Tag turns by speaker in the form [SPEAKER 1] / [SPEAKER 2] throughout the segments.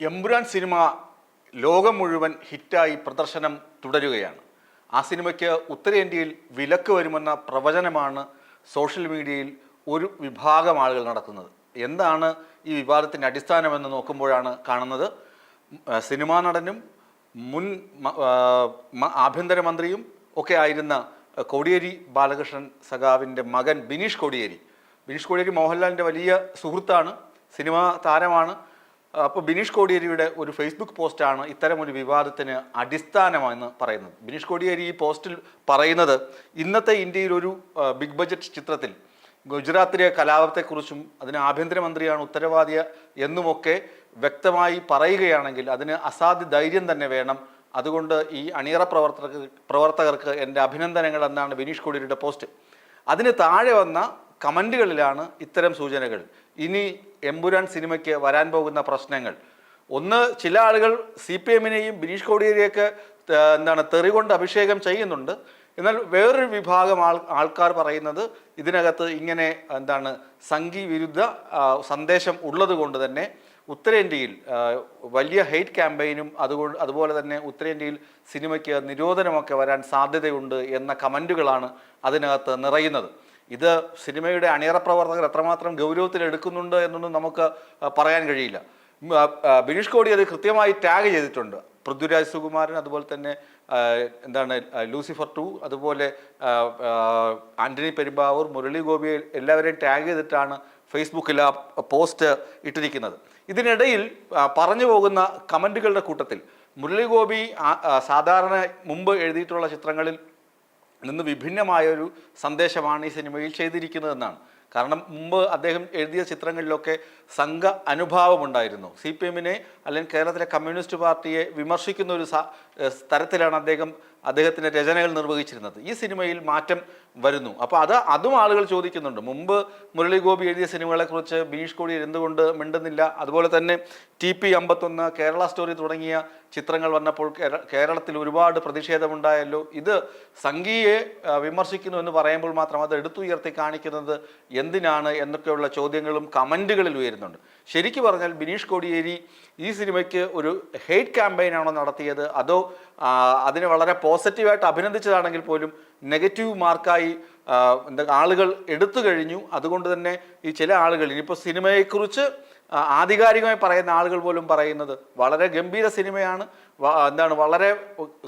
[SPEAKER 1] Empuraan cinema ലോകം മുഴുവൻ ഹിറ്റായി പ്രദർശനം തുടരുകയാണ്. ആ സിനിമയ്ക്ക് ഉത്തരേന്ത്യയിൽ വിലക്ക് വരുമെന്ന പ്രവചനമാണ് സോഷ്യൽ മീഡിയയിൽ ഒരു വിഭാഗം ആളുകൾ നടത്തുന്നത്. എന്താണ് ഈ വിവാദത്തിന്റെ അടിസ്ഥാനമെന്ന് നോക്കുമ്പോഴാണ് കാണുന്നത്. സിനിമാ നടനും മുൻ ആഭ്യന്തരമന്ത്രിയും ഒക്കെ ആയിരുന്ന കോടിയേരി ബാലകൃഷ്ണൻ സഖാവിന്റെ മകൻ ബിനീഷ് കോടിയേരി. ബിനീഷ് കോടിയേരി മോഹൻലാലിന്റെ വലിയ സുഹൃത്താണ് സിനിമാ താരമാണ്. അപ്പോൾ ബിനീഷ് കോടിയേരിയുടെ ഒരു ഫേസ്ബുക്ക് പോസ്റ്റാണ് ഇത്തരം ഒരു വിവാദത്തിന് അടിസ്ഥാനമെന്ന് പറയുന്നത്. ബിനീഷ് കോടിയേരി ഈ പോസ്റ്റിൽ പറയുന്നത് ഇന്നത്തെ ഇന്ത്യയിൽ ഒരു ബിഗ് ബജറ്റ് ചിത്രത്തിൽ ഗുജറാത്തിലെ കലാപത്തെക്കുറിച്ചും അതിന് ആഭ്യന്തരമന്ത്രിയാണ് ഉത്തരവാദിയ എന്നുമൊക്കെ വ്യക്തമായി പറയുകയാണെങ്കിൽ അതിന് അസാധ്യ ധൈര്യം തന്നെ വേണം. അതുകൊണ്ട് ഈ അണിയറ പ്രവർത്തകർക്ക് പ്രവർത്തകർക്ക് എന്റെ അഭിനന്ദനങ്ങൾ എന്നാണ് ബിനീഷ് കോടിയേരിയുടെ പോസ്റ്റ്. അതിന് താഴെ വന്ന കമന്റുകളിലാണ് ഇത്തരം സൂചനകൾ. ഇനി എമ്പുരാൻ സിനിമയ്ക്ക് വരാൻ പോകുന്ന പ്രശ്നങ്ങൾ. ഒന്ന് ചില ആളുകൾ സി പി എമ്മിനെയും ബിനീഷ് കോടിയേരിയൊക്കെ എന്താണ് തെറികൊണ്ട് അഭിഷേകം ചെയ്യുന്നുണ്ട്. എന്നാൽ വേറൊരു വിഭാഗം ആൾ ആൾക്കാർ പറയുന്നത് ഇതിനകത്ത് ഇങ്ങനെ എന്താണ് സംഘി വിരുദ്ധ സന്ദേശം ഉള്ളത് കൊണ്ട് തന്നെ ഉത്തരേന്ത്യയിൽ വലിയ ഹെയ്റ്റ് ക്യാമ്പയിനും അതുകൊണ്ട് അതുപോലെ തന്നെ ഉത്തരേന്ത്യയിൽ സിനിമയ്ക്ക് നിരോധനമൊക്കെ വരാൻ സാധ്യതയുണ്ട് എന്ന കമന്റുകളാണ് അതിനകത്ത് നിറയുന്നത്. ഇത് സിനിമയുടെ അണിയറ പ്രവർത്തകർ എത്രമാത്രം ഗൗരവത്തിൽ എടുക്കുന്നുണ്ട് എന്നൊന്നും നമുക്ക് പറയാൻ കഴിയില്ല. ബിനീഷ് കോടി അത് കൃത്യമായി ടാഗ് ചെയ്തിട്ടുണ്ട്. പൃഥ്വിരാജ് സുകുമാരൻ അതുപോലെ തന്നെ എന്താണ് ലൂസിഫർ ടു അതുപോലെ ആന്റണി പെരുമ്പാവൂർ മുരളി ഗോപി എല്ലാവരെയും ടാഗ് ചെയ്തിട്ടാണ് ഫേസ്ബുക്കിൽ ആ പോസ്റ്റ് ഇട്ടിരിക്കുന്നത്. ഇതിനിടയിൽ പറഞ്ഞു പോകുന്ന കമന്റുകളുടെ കൂട്ടത്തിൽ മുരളി ഗോപി സാധാരണ മുമ്പ് എഴുതിയിട്ടുള്ള ചിത്രങ്ങളിൽ നിന്ന് വിഭിന്നമായൊരു സന്ദേശമാണ് ഈ സിനിമയിൽ ചെയ്തിരിക്കുന്നതെന്നാണ്. കാരണം മുമ്പ് അദ്ദേഹം എഴുതിയ ചിത്രങ്ങളിലൊക്കെ സംഘ അനുഭാവമുണ്ടായിരുന്നു. സി പി എമ്മിനെ അല്ലെങ്കിൽ കേരളത്തിലെ കമ്മ്യൂണിസ്റ്റ് പാർട്ടിയെ വിമർശിക്കുന്ന ഒരു തരത്തിലാണ് അദ്ദേഹം അദ്ദേഹത്തിന്റെ രചനകൾ നിർവഹിച്ചിരുന്നത്. ഈ സിനിമയിൽ മാറ്റം വരുന്നു. അപ്പോൾ അത് അതും ആളുകൾ ചോദിക്കുന്നുണ്ട്. മുമ്പ് മുരളിഗോപി എഴുതിയ സിനിമകളെക്കുറിച്ച് ബിനീഷ് കോടി എന്തുകൊണ്ട് മിണ്ടുന്നില്ല? അതുപോലെ തന്നെ ടി പി അമ്പത്തൊന്ന് കേരള സ്റ്റോറി തുടങ്ങിയ ചിത്രങ്ങൾ വന്നപ്പോൾ കേരളത്തിൽ ഒരുപാട് പ്രതിഷേധമുണ്ടായല്ലോ. ഇത് സംഘീയെ വിമർശിക്കുന്നു എന്ന് പറയുമ്പോൾ മാത്രം അത് എടുത്തുയർത്തി കാണിക്കുന്നത് എന്തിനാണ് എന്നൊക്കെയുള്ള ചോദ്യങ്ങളും കമന്റുകളിൽ ഉയരുന്നുണ്ട്. ശരിക്കു പറഞ്ഞാൽ ബിനീഷ് കോടിയേരി ഈ സിനിമയ്ക്ക് ഒരു ഹെയ്റ്റ് ക്യാമ്പയിനാണോ നടത്തിയത്? അതോ അതിനെ വളരെ പോസിറ്റീവായിട്ട് അഭിനന്ദിച്ചതാണെങ്കിൽ പോലും നെഗറ്റീവ് മാർക്കായി എന്താ ആളുകൾ എടുത്തു കഴിഞ്ഞു. അതുകൊണ്ട് തന്നെ ഈ ചില ആളുകൾ ഇനിയിപ്പോൾ സിനിമയെക്കുറിച്ച് ആധികാരികമായി പറയുന്ന ആളുകൾ പോലും പറയുന്നത് വളരെ ഗംഭീര സിനിമയാണ്. എന്താണ് വളരെ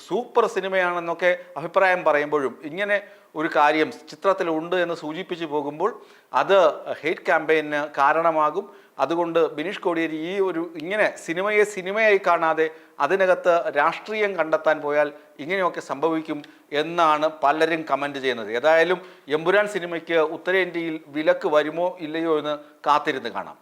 [SPEAKER 1] സൂപ്പർ സിനിമയാണെന്നൊക്കെ അഭിപ്രായം പറയുമ്പോഴും ഇങ്ങനെ ഒരു കാര്യം ചിത്രത്തിൽ ഉണ്ട് എന്ന് സൂചിപ്പിച്ചു പോകുമ്പോൾ അത് ഹെയ്റ്റ് ക്യാമ്പയിന് കാരണമാകും. അതുകൊണ്ട് ബിനീഷ് കോടിയേരി ഈ ഒരു ഇങ്ങനെ സിനിമയെ സിനിമയായി കാണാതെ അതിനകത്ത് രാഷ്ട്രീയം കണ്ടെത്താൻ പോയാൽ ഇങ്ങനെയൊക്കെ സംഭവിക്കും എന്നാണ് പലരും കമന്റ് ചെയ്യുന്നത്. ഏതായാലും എമ്പുരാൻ സിനിമയ്ക്ക് ഉത്തരേന്ത്യയിൽ വിലക്ക് വരുമോ ഇല്ലയോ എന്ന് കാത്തിരുന്ന് കാണാം.